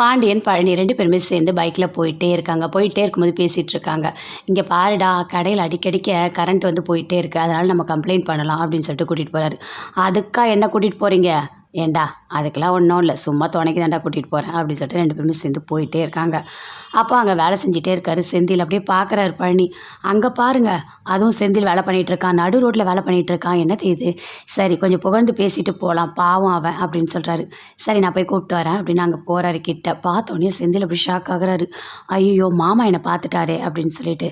பாண்டியன் பழனி ரெண்டு பேருமே சேர்ந்து பைக்கில் போயிட்டே இருக்காங்க. போயிட்டே இருக்கும்போது பேசிகிட்டு இருக்காங்க. இங்கே பாருடா கடையில் அடிக்கடிக்க கரண்ட் வந்து போயிட்டே இருக்குது அதனால் நம்ம கம்ப்ளைண்ட் பண்ணலாம் அப்படின்னு சொல்லிட்டு கூட்டிகிட்டு போகிறாரு அதுக்கா என்ன கூட்டிகிட்டு போகிறீங்க ஏண்டா அதுக்கெல்லாம் ஒன்றும் இல்லை. சும்மா துணைக்கு தாண்டா கூட்டிகிட்டு போகிறேன் அப்படின்னு சொல்லிட்டு ரெண்டு பேருமே சேர்ந்து போயிட்டே இருக்காங்க. அப்போ அங்கே வேலை செஞ்சுட்டே இருக்காரு. செந்தில் அப்படியே பார்க்குறாரு பழனி. அங்கே பாருங்க அதுவும் செந்தில் வேலை பண்ணிகிட்டு இருக்கான். நடு ரோட்டில் வேலை பண்ணிகிட்டு இருக்கான். என்ன இது? சரி கொஞ்சம் புகழ்ந்து பேசிட்டு போகலாம் பாவம் அவன் அப்படின்னு சொல்கிறாரு சரி நான் போய் கூப்பிட்டு வரேன் அப்படின்னு அங்கே போகிறாரு கிட்ட. பார்த்தோன்னே செந்தில் அப்படி ஷாக் ஆகுறாரு. ஐயோ மாமா என்னை பார்த்துட்டாரே அப்படின்னு சொல்லிட்டு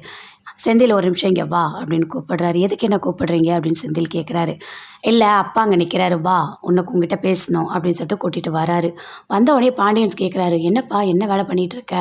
செந்தில் ஒரு நிமிஷம் இங்கே வா அப்படின்னு கூப்பிடுறாரு. எதுக்கு என்ன கூப்பிடுறீங்க? அப்படின்னு செந்தில் கேட்குறாரு இல்லை அப்பா அங்கே நிற்கிறாரு வா உனக்கு உங்ககிட்ட பேசணும் அப்படின்னு சொல்லிட்டு கூட்டிகிட்டு வராரு. வந்த உடனே பாண்டியன்ஸ் கேட்குறாரு என்னப்பா என்ன வேலை பண்ணிகிட்டு இருக்க?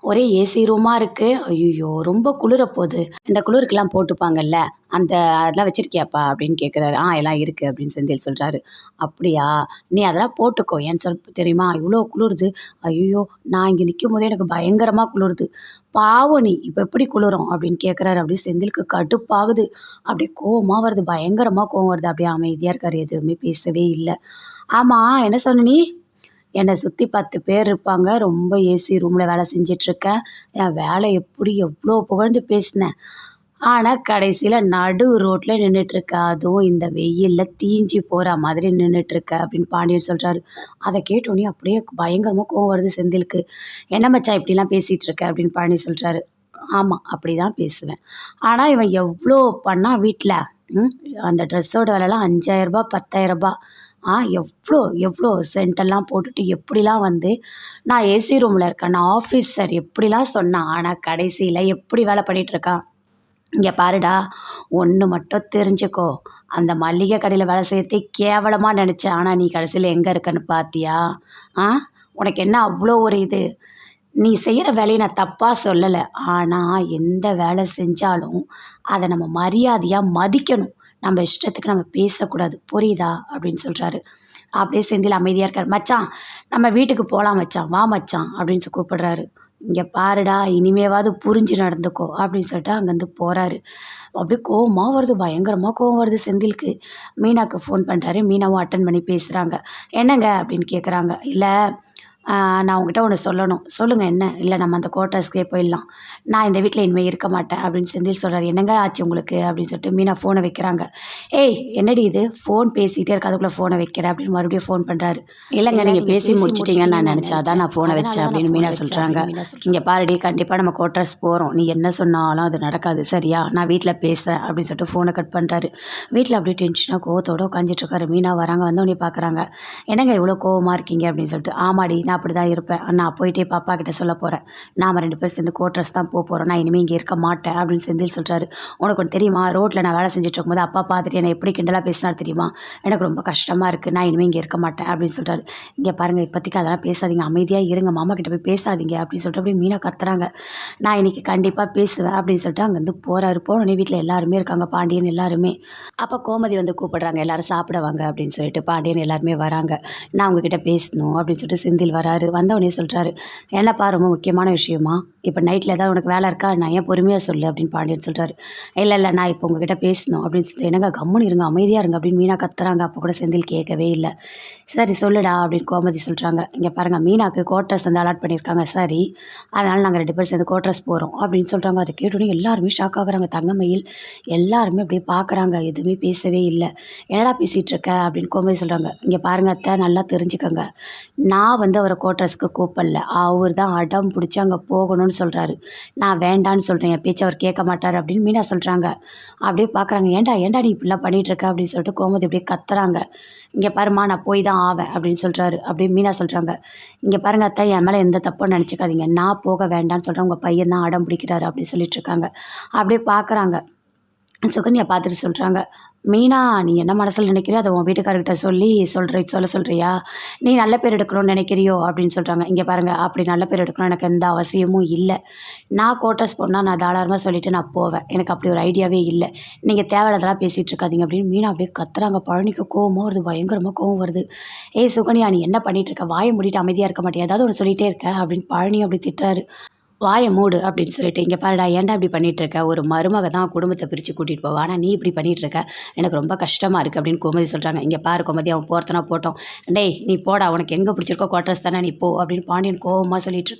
ஒரே ஏசி ரூமாக இருக்குது ஐயோ ரொம்ப குளிர போகுது இந்த குளிருக்கெல்லாம் போட்டுப்பாங்கல்ல? அந்த அதெல்லாம் வச்சுருக்கியாப்பா அப்படின்னு கேட்குறாரு ஆ எல்லாம் இருக்குது அப்படின்னு செந்தில் சொல்கிறாரு அப்படியா? நீ அதெல்லாம் போட்டுக்கோ. ஏன்னு சொல் தெரியுமா? இவ்வளோ குளிருது. ஐயோ நான் இங்கே நிற்கும் போதே எனக்கு பயங்கரமாக குளிருது. பாவம் நீ. இப்போ எப்படி குளிரும்? அப்படின்னு கேட்குறாரு அப்படியே செந்திலுக்கு கடுப்பாகுது. அப்படியே கோவமாக வருது. பயங்கரமாக கோவம் வருது. அப்படியே அமைதியாக இருக்காரு. எதுவுமே பேசவே இல்லை. ஆமாம் என்ன சொன்ன நீ? என்னை சுற்றி பத்து பேர் இருப்பாங்க. ரொம்ப ஏசி ரூமில் வேலை செஞ்சிட்ருக்கேன் என் வேலை எப்படி எவ்வளோ புகழ்ந்து பேசினேன் ஆனால் கடைசியில் நடு ரோட்டில் நின்றுட்டுருக்க அதுவும் இந்த வெயிலில் தீஞ்சு போகிற மாதிரி நின்றுட்டுருக்க அப்படின்னு பாண்டியன் சொல்கிறாரு அதை கேட்டோன்னே அப்படியே பயங்கரமாக கோவம் வருது செந்திலுக்கு. என்ன மச்சா இப்படிலாம் பேசிகிட்டு இருக்க அப்படின்னு பாண்டி சொல்கிறாரு ஆமாம் அப்படி தான் பேசுவேன். ஆனால் இவன் எவ்வளோ பண்ணால் வீட்டில் அந்த ட்ரெஸ்ஸோட விலைலாம் அஞ்சாயிரரூபா பத்தாயிரரூபா. ஆ எவ்வளோ எவ்வளோ சென்டெல்லாம் போட்டுட்டு எப்படிலாம் வந்து நான் ஏசி ரூமில் இருக்கேன் நான் ஆஃபீஸர் எப்படிலாம் சொன்னான் ஆனால் கடைசியில் எப்படி வேலை பண்ணிகிட்ருக்கான் இங்கே பாருடா ஒன்று மட்டும் தெரிஞ்சுக்கோ. அந்த மளிகை கடையில் வேலை செய்கிறதே கேவலமாக நினச்சேன் ஆனால் நீ கடைசியில் எங்கே இருக்கன்னு பார்த்தியா ஆ? உனக்கு என்ன அவ்வளோ ஒரு இது? நீ செய்கிற வேலையை நான் தப்பாக சொல்லலை. ஆனால் எந்த வேலை செஞ்சாலும் அதை நம்ம மரியாதையாக மதிக்கணும். நம்ம இஷ்டத்துக்கு நம்ம பேசக்கூடாது. புரியுதா? அப்படின்னு சொல்கிறாரு அப்படியே செந்தில் அமைதியாக இருக்கார். மச்சான் நம்ம வீட்டுக்கு போகலாம் மச்சான். வா மச்சான் அப்படின்னு சொல்லி கூப்பிடுறாரு. இங்கே பாருடா இனிமேவாவது புரிஞ்சு நடந்துக்கோ அப்படின்னு சொல்லிட்டு அங்கேருந்து போகிறாரு அப்படியே கோவமாக வருது பயங்கரமாக கோவம் வருது செந்திலுக்கு. மீனாவுக்கு ஃபோன் பண்ணுறாரு மீனாவும் அட்டன் பண்ணி பேசுகிறாங்க என்னங்க அப்படின்னு கேட்குறாங்க இல்லை நான் உங்ககிட்ட ஒன்று சொல்லணும். சொல்லுங்கள் என்ன? இல்லை நம்ம அந்த குவார்ட்டர்ஸ்க்கே போயிடலாம். நான் இந்த வீட்டில் இனிமேல் இருக்க மாட்டேன் அப்படின்னு செந்தில் சொல்கிறாரு என்னங்க ஆச்சு உங்களுக்கு? அப்படின்னு சொல்லிட்டு மீனா ஃபோனை வைக்கிறாங்க. ஏய் என்னடி இது? ஃபோன் பேசிகிட்டே இருக்க அதுக்குள்ளே ஃபோனை வைக்கிறேன் அப்படின்னு மறுபடியும் ஃபோன் பண்ணுறாரு இல்லைங்க நீங்கள் பேசி முடிச்சிட்டிங்கன்னு நான் நினச்சேன். அதான் நான் ஃபோனை வச்சேன் அப்படின்னு மீனா சொல்கிறாங்க இங்கே பாருடி கண்டிப்பாக நம்ம குவார்ட்டர்ஸ் போகிறோம் நீ என்ன சொன்னாலும் அது நடக்காது. சரியா? நான் வீட்டில் பேசுகிறேன் அப்படின்னு சொல்லிட்டு ஃபோனை கட் பண்ணுறாரு வீட்டில் அப்படியே டென்ஷனாக கோவத்தோடு உட்காந்துட்ருக்காரு மீனா வராங்க வந்தவொடனே பார்க்குறாங்க என்னங்க இவ்வளோ கோவமாக இருக்கீங்க? அப்படின்னு சொல்லிட்டு ஆமாடி நான் அப்படி தான் இருப்பேன். நான் போயிட்டே பாப்பா கிட்ட சொல்ல போகிறேன் நாம் ரெண்டு பேரும் சேர்ந்து கோட்ரஸ் தான் போக போகிறோம் நான் இனிமேல் இங்கே இருக்க மாட்டேன் அப்படின்னு செந்தில் சொல்கிறாரு உனக்கு ஒன்று தெரியுமா? ரோட்டில் நான் வேலை செஞ்சுட்டு இருக்கும்போது அப்பா பார்த்துட்டு என்னை எப்படி கிண்டலாக பேசினார் தெரியுமா? எனக்கு ரொம்ப கஷ்டமாக இருக்குது நான் இனிமேல் இங்கே இருக்க மாட்டேன் அப்படின்னு சொல்கிறாரு இங்கே பாருங்கள் இப்போதைக்கு அதெல்லாம் பேசாதீங்க. அமைதியாக இருங்க. மாமா கிட்ட போய் பேசாதீங்க அப்படின்னு சொல்லிட்டு அப்படியே மீனா கத்துறாங்க. நான் இன்றைக்கி கண்டிப்பாக பேசுவேன் அப்படின்னு சொல்லிட்டு அங்கேருந்து போகிறாரு போனோடனே வீட்டில் எல்லாருமே இருக்காங்க. பாண்டியன் எல்லாருமே. அப்போ கோமதி வந்து கூப்பிடுறாங்க எல்லாரும் சாப்பிடுவாங்க அப்படின்னு சொல்லிட்டு. பாண்டியன் எல்லாருமே வராங்க. நான் உங்ககிட்ட பேசணும் அப்படின்னு சொல்லிட்டு செந்தில் வராரு. வந்தவொடனே சொல்கிறாரு என்னப்பா ரொம்ப முக்கியமான விஷயமா? இப்போ நைட்டில் ஏதாவது உனக்கு வேலை இருக்கா? நான் ஏன் பொறுமையாக சொல்லு அப்படின்னு பாண்டியன் சொல்கிறாரு இல்லை இல்லை நான் இப்போ உங்ககிட்ட பேசணும். அப்படின்னு சொல்லிட்டு என்னங்க கம்முன்னு இருங்க அமைதியாக இருங்க. அப்படின்னு மீனா கத்துறாங்க. அப்போ கூட செந்தில் கேட்கவே இல்லை. சரி சொல்லுடா. அப்படின்னு கோமதி சொல்கிறாங்க இங்கே பாருங்கள் மீனாக்கு கோட்ரஸ் வந்து அலாட் பண்ணியிருக்காங்க சரி அதனால் நாங்கள் ரெண்டு பேரும் சேர்ந்து கோட்ரஸ் போகிறோம் அப்படின்னு சொல்கிறாங்க அதை கேட்டோன்னே எல்லாருமே ஷாக் ஆகுறாங்க. தங்கமயில் எல்லாருமே அப்படியே பார்க்குறாங்க எதுவுமே பேசவே இல்லை. என்னடா பேசிகிட்டு இருக்க? அப்படின்னு கோமதி சொல்கிறாங்க இங்கே பாருங்கள் அத்தை நல்லா தெரிஞ்சுக்கோங்க. நான் வந்து கோட்ரஸ்க்கு கூப்பிடல. அவர் தான் அடம் பிடிச்சி அங்கே போகணும்னு சொல்கிறாரு நான் வேண்டான்னு சொல்கிறேன் என் பேச்சு அவர் கேட்க மாட்டார் அப்படின்னு மீனா சொல்கிறாங்க அப்படியே பார்க்குறாங்க ஏன்டா ஏன்டா நீ இப்படிலாம் பண்ணிகிட்ருக்க அப்படின்னு சொல்லிட்டு கோமதி அப்படியே கத்துறாங்க. இங்கே பாருமா நான் போய் தான் ஆவேன் அப்படின்னு சொல்கிறாரு அப்படியே மீனா சொல்கிறாங்க இங்கே பாருங்க அத்தா என் மேலே எந்த தப்பும் நினச்சிக்காதீங்க. நான் போக வேண்டாம்னு சொல்கிறேன் உங்கள் பையன் தான் அடம் பிடிக்கிறாரு அப்படின்னு சொல்லிட்டு இருக்காங்க. அப்படியே பார்க்குறாங்க சுகன்யா பார்த்துட்டு சொல்கிறாங்க மீனா நீ என்ன மனசில் நினைக்கிறியோ அதை உன் வீட்டுக்காரர்கிட்ட சொல்லி சொல்கிற சொல்ல சொல்கிறியா நீ நல்ல பேர் எடுக்கணும்னு நினைக்கிறியோ? அப்படின்னு சொல்கிறாங்க இங்கே பாருங்கள் அப்படி நல்ல பேர் எடுக்கணும் எனக்கு எந்த அவசியமும் இல்லை. நான் கோட்டர்ஸ் போனால் நான் தாராளமாக சொல்லிவிட்டு நான் போவேன். எனக்கு அப்படி ஒரு ஐடியாவே இல்லை. நீங்கள் தேவையில்லாதெல்லாம் பேசிகிட்டு இருக்காதிங்க. அப்படின்னு மீனா அப்படியே கத்துறாங்க. பழனிக்கு கோவமாக வருது பயங்கரமாக கோவம் வருது. ஏய் சுகன்யா நீ என்ன பண்ணிகிட்டு இருக்க? வாயை மூடிட்டு அமைதியாக இருக்க மாட்டேன் ஏதாவது ஒன்று சொல்லிகிட்டே இருக்க? அப்படின்னு பழனி அப்படி திட்டுறாரு. வாயை மூடு அப்படின்னு சொல்லிட்டு இங்கே பாருடா ஏன்டா இப்படி பண்ணிகிட்ருக்க இருக்க ஒரு மருமக தான் குடும்பத்தை பிரித்து கூட்டிகிட்டு போவா. ஆனால் நீ இப்படி பண்ணிகிட்ருக்க இருக்க எனக்கு ரொம்ப கஷ்டமாக இருக்குது அப்படின்னு கோமதி சொல்கிறாங்க இங்கே பாரு கோமதி அவன் போகிறதுனா போட்டோம். டேய் நீ போடா உனக்கு எங்கே பிடிச்சிருக்கோ குவார்ட்டர்ஸ் தானே நீ போ அப்படின்னு பாண்டியன் கோவமாக சொல்லிகிட்ருக்க